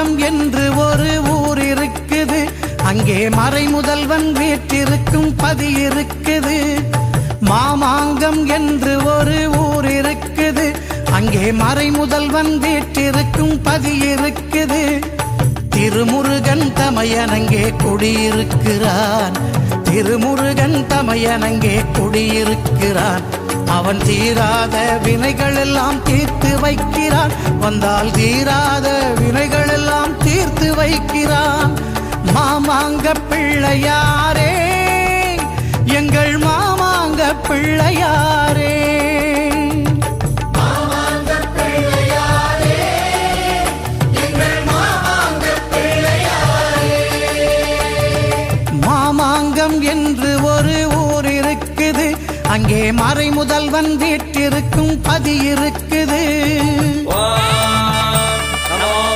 மாமாங்கம் என்று ஒரு ஊர் இருக்குது. அங்கே மறை முதல்வன் வீட்டிருக்கும் பதி இருக்குது. மாமாங்கம் என்று ஒரு ஊர் இருக்குது. அங்கே மறை முதல்வன் வீட்டிருக்கும் பதி இருக்குது. திருமுருகன் தமையனங்கே குடியிருக்கிறான். திருமுருகன் தமையனங்கே குடியிருக்கிறான். அவன் தீராத வினைகள் எல்லாம் தீர்த்து வைக்கிறான். வந்தால் தீராத வினைகள் வைக்கிறான் மாமாங்க பிள்ளையாரே எங்கள் மாமாங்க பிள்ளையாரே. மாமாங்கம் என்று ஒரு ஊர் இருக்குது. அங்கே மறை முதல்வன் வீட்டிருக்கும் பதி இருக்குது.